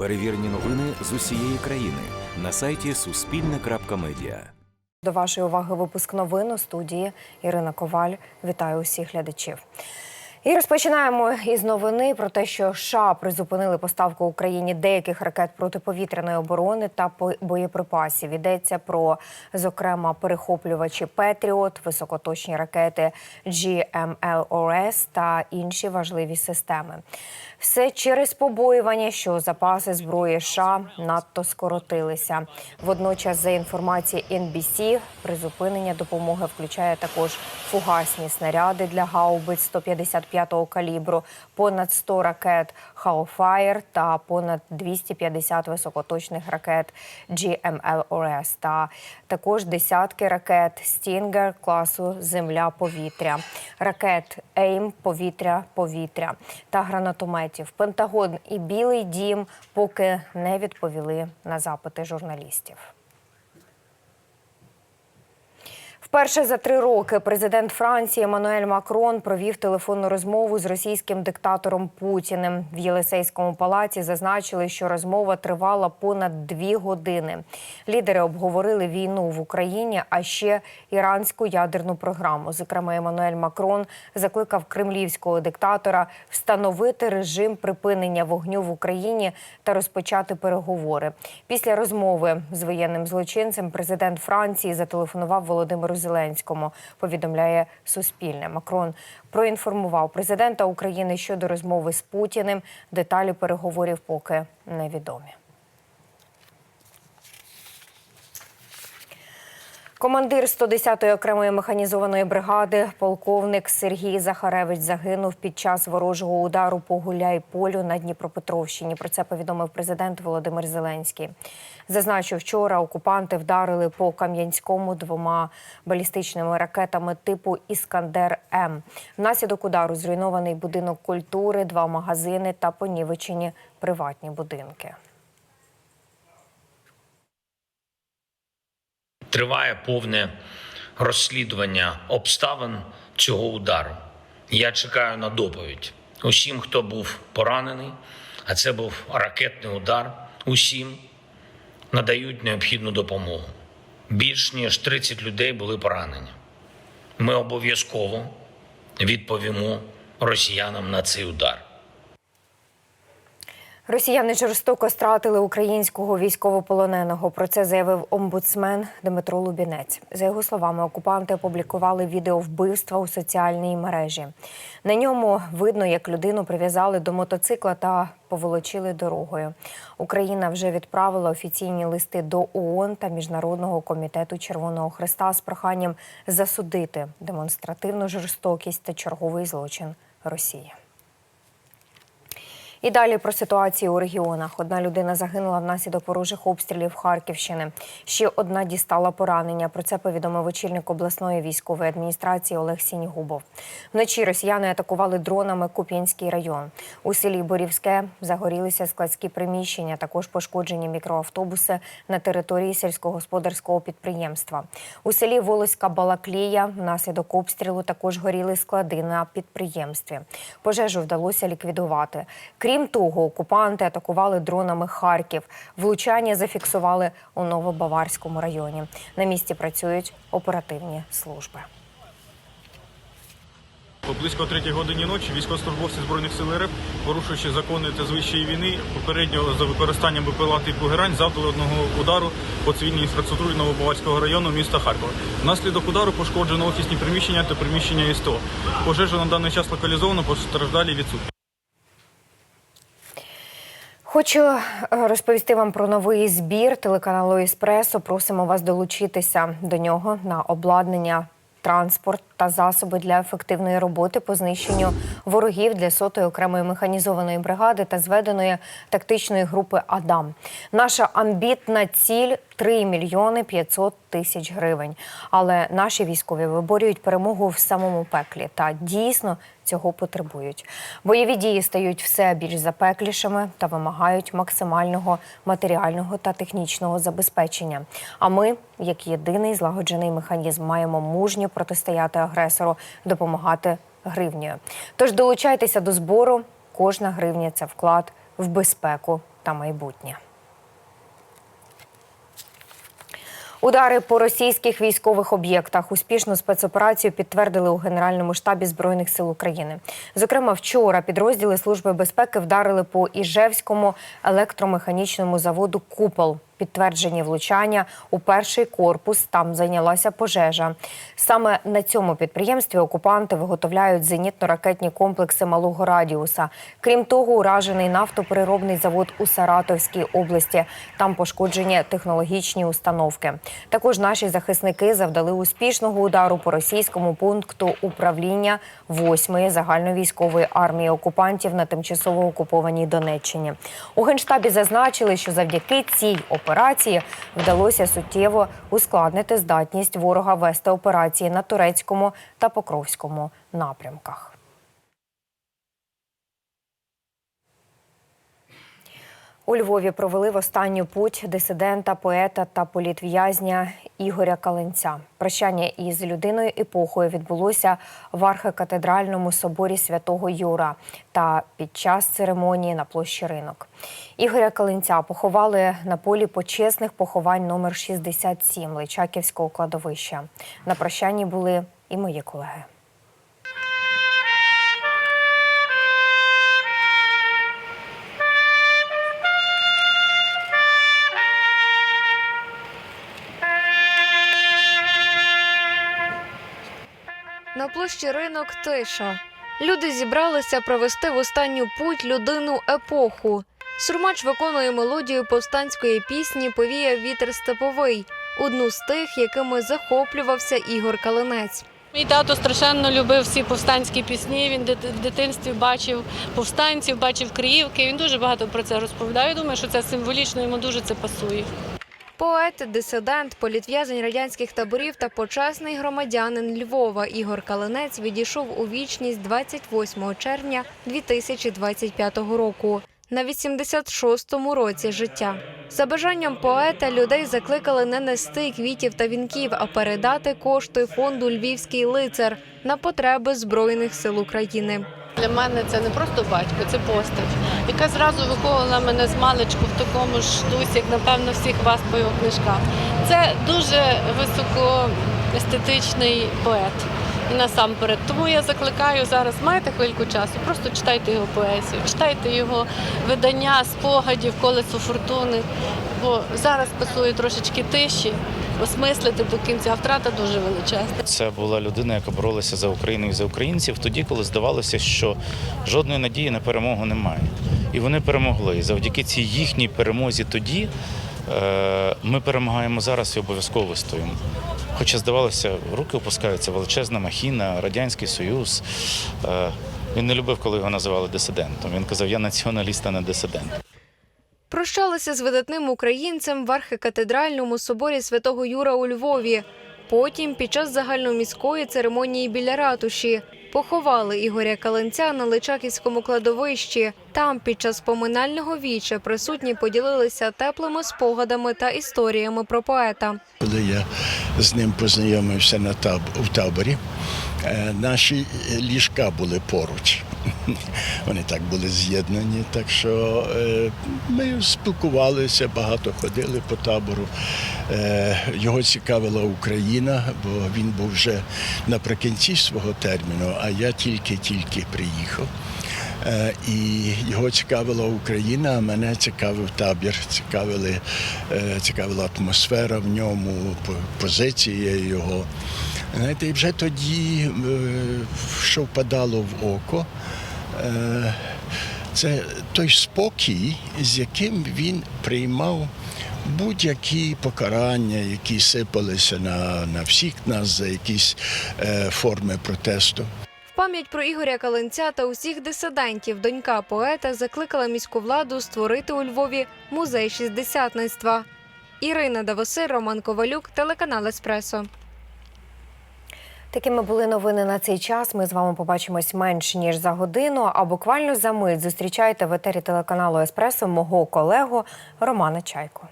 Перевірені новини з усієї країни на сайті Суспільне.Медіа. До вашої уваги випуск новин у студії Ірина Коваль. Вітаю усіх глядачів. І розпочинаємо із новини про те, що США призупинили поставку Україні деяких ракет протиповітряної оборони та боєприпасів. Йдеться про, зокрема, перехоплювачі Петріот, високоточні ракети GMLRS та інші важливі системи. Все через побоювання, що запаси зброї США надто скоротилися. Водночас, за інформацією NBC, призупинення допомоги включає також фугасні снаряди для гаубиць 155-го калібру, понад 100 ракет Hellfire та понад 250 високоточних ракет GMLRS та також десятки ракет Stinger класу Земля-повітря, ракет AIM повітря-повітря та гранатометів. Пентагон і Білий Дім поки не відповіли на запити журналістів. Вперше за три роки президент Франції Еммануель Макрон провів телефонну розмову з російським диктатором Путіним. В Єлисейському палаці зазначили, що розмова тривала понад дві години. Лідери обговорили війну в Україні, а ще іранську ядерну програму. Зокрема, Еммануель Макрон закликав кремлівського диктатора встановити режим припинення вогню в Україні та розпочати переговори. Після розмови з воєнним злочинцем президент Франції зателефонував Володимиру Зеленському. Повідомляє Суспільне. Макрон проінформував президента України щодо розмови з Путіним. Деталі переговорів поки невідомі. Командир 110-ї окремої механізованої бригади, полковник Сергій Захаревич, загинув під час ворожого удару по Гуляй-Полю на Дніпропетровщині. Про це повідомив президент Володимир Зеленський. Зазначив, вчора окупанти вдарили по Кам'янському двома балістичними ракетами типу Іскандер М. Внаслідок удару зруйнований будинок культури, два магазини та понівечені приватні будинки. Триває повне розслідування обставин цього удару. Я чекаю на доповідь усім, хто був поранений, а це був ракетний удар. Усім надають необхідну допомогу. Більш ніж 30 людей були поранені. Ми обов'язково відповімо росіянам на цей удар. Росіяни жорстоко стратили українського військовополоненого. Про це заявив омбудсмен Дмитро Лубінець. За його словами, окупанти опублікували відео вбивства у соціальній мережі. На ньому видно, як людину прив'язали до мотоцикла та поволочили дорогою. Україна вже відправила офіційні листи до ООН та Міжнародного комітету Червоного Христа з проханням засудити демонстративну жорстокість та черговий злочин Росії. І далі про ситуацію у регіонах. Одна людина загинула внаслідок ворожих обстрілів Харківщини. Ще одна дістала поранення. Про це повідомив очільник обласної військової адміністрації Олег Сінігубов. Вночі росіяни атакували дронами Куп'янський район. У селі Борівське загорілися складські приміщення. Також пошкоджені мікроавтобуси на території сільськогосподарського підприємства. У селі Волоська Балаклія внаслідок обстрілу також горіли склади на підприємстві. Пожежу вдалося ліквідувати. Крім того, окупанти атакували дронами Харків. Влучання зафіксували у Новобаварському районі. На місці працюють оперативні служби. Близько третій годині ночі військовослужбовці збройних сил РФ, порушуючи закони та звичаї війни, попередньо за використанням БПЛА типу Герань завдали одного удару по цивільній інфраструктурі Новобаварського району міста Харкова. Внаслідок удару пошкоджено офісні приміщення та приміщення СТО. Пожежа на даний час локалізовано, постраждалі відсутні. Хочу е, розповісти вам про новий збір телеканалу Еспресо. Просимо вас долучитися до нього на обладнання. Транспорт та засоби для ефективної роботи по знищенню ворогів для сотої окремої механізованої бригади та зведеної тактичної групи Адам. Наша амбітна ціль 3 мільйони 500 тисяч гривень. Але наші військові виборюють перемогу в самому пеклі та дійсно цього потребують. Бойові дії стають все більш запеклішими та вимагають максимального матеріального та технічного забезпечення. А ми, як єдиний злагоджений механізм, маємо мужньо протистояти агресору, допомагати гривнею. Тож долучайтеся до збору. Кожна гривня це вклад в безпеку та майбутнє. Удари по російських військових об'єктах успішну спецоперацію підтвердили у Генеральному штабі збройних сил України. Зокрема, вчора підрозділи служби безпеки вдарили по Іжевському електромеханічному заводу Купол. Підтверджені влучання у перший корпус. Там зайнялася пожежа. Саме на цьому підприємстві окупанти виготовляють зенітно-ракетні комплекси малого радіуса. Крім того, уражений нафтопереробний завод у Саратовській області. Там пошкоджені технологічні установки. Також наші захисники завдали успішного удару по російському пункту управління 8-ї загальновійськової армії окупантів на тимчасово окупованій Донеччині. У генштабі зазначили, що завдяки цій операції вдалося суттєво ускладнити здатність ворога вести операції на турецькому та покровському напрямках. У Львові провели в останню путь дисидента, поета та політв'язня Ігоря Каленця. Прощання із людиною епохою відбулося в архикатедральному соборі святого Юра та під час церемонії на площі ринок. Ігоря Каленця поховали на полі почесних поховань номер 67 Личаківського кладовища. На прощанні були і мої колеги. На площі ринок тиша. Люди зібралися провести в останню путь людину епоху. Сурмач виконує мелодію повстанської пісні Повіяв вітер степовий, одну з тих, якими захоплювався Ігор Калинець. Мій тато страшенно любив всі повстанські пісні. Він в дитинстві бачив повстанців, бачив Криївки. Він дуже багато про це розповідає. Я думаю, що це символічно йому дуже це пасує. Поет, дисидент, політв'язень радянських таборів та почесний громадянин Львова Ігор Калинець відійшов у вічність 28 червня 2025 року. На 86-му році життя за бажанням поета людей закликали не нести квітів та вінків, а передати кошти фонду Львівський лицар на потреби збройних сил України. Для мене це не просто батько, це постать, яка зразу виховувала мене з маличку в такому ж дусі, як напевно всіх вас по його книжкам. Це дуже високоестетичний поет. І насамперед. Тому я закликаю зараз, маєте хвильку часу, просто читайте його поезію, читайте його видання, спогадів, колесо фортуни. Бо зараз пасує трошечки тиші, осмислити до кінця. Втрата дуже величезна. Це була людина, яка боролася за Україну і за українців тоді, коли здавалося, що жодної надії на перемогу немає. І вони перемогли. І завдяки цій їхній перемозі тоді е, ми перемагаємо зараз і обов'язково вистоїмо. Хоча здавалося, руки опускаються величезна махіна, Радянський Союз. Е, Він не любив, коли його називали дисидентом. Він казав, я націоналіст, а не дисидент. Прощалися з видатним українцем в архикатедральному соборі святого Юра у Львові. Потім, під час загальноміської церемонії біля ратуші, поховали Ігоря Каленця на Личаківському кладовищі. Там, під час поминального віча, присутні поділилися теплими спогадами та історіями про поета. Коли я з ним познайомився на таб... в таборі, е, наші ліжка були поруч. Вони так були з'єднані. Так що е, ми спілкувалися, багато ходили по табору. Е, Його цікавила Україна, бо він був вже наприкінці свого терміну, а я тільки-тільки приїхав. Е, І його цікавила Україна, а мене цікавив табір, цікавили, цікавила атмосфера в ньому, позиція його. Знаєте, і вже тоді, е, що впадало в око, е, це той спокій, з яким він приймав будь-які покарання, які сипалися на, на всіх нас за якісь е, форми протесту. Пам'ять про Ігоря Каленця та усіх дисидентів донька поета закликала міську владу створити у Львові музей шістдесятництва. Ірина Давосир, Роман Ковалюк, телеканал Еспресо. Такими були новини на цей час. Ми з вами побачимось менш ніж за годину. А буквально за мить зустрічайте в етері телеканалу Еспресо мого колегу Романа Чайко.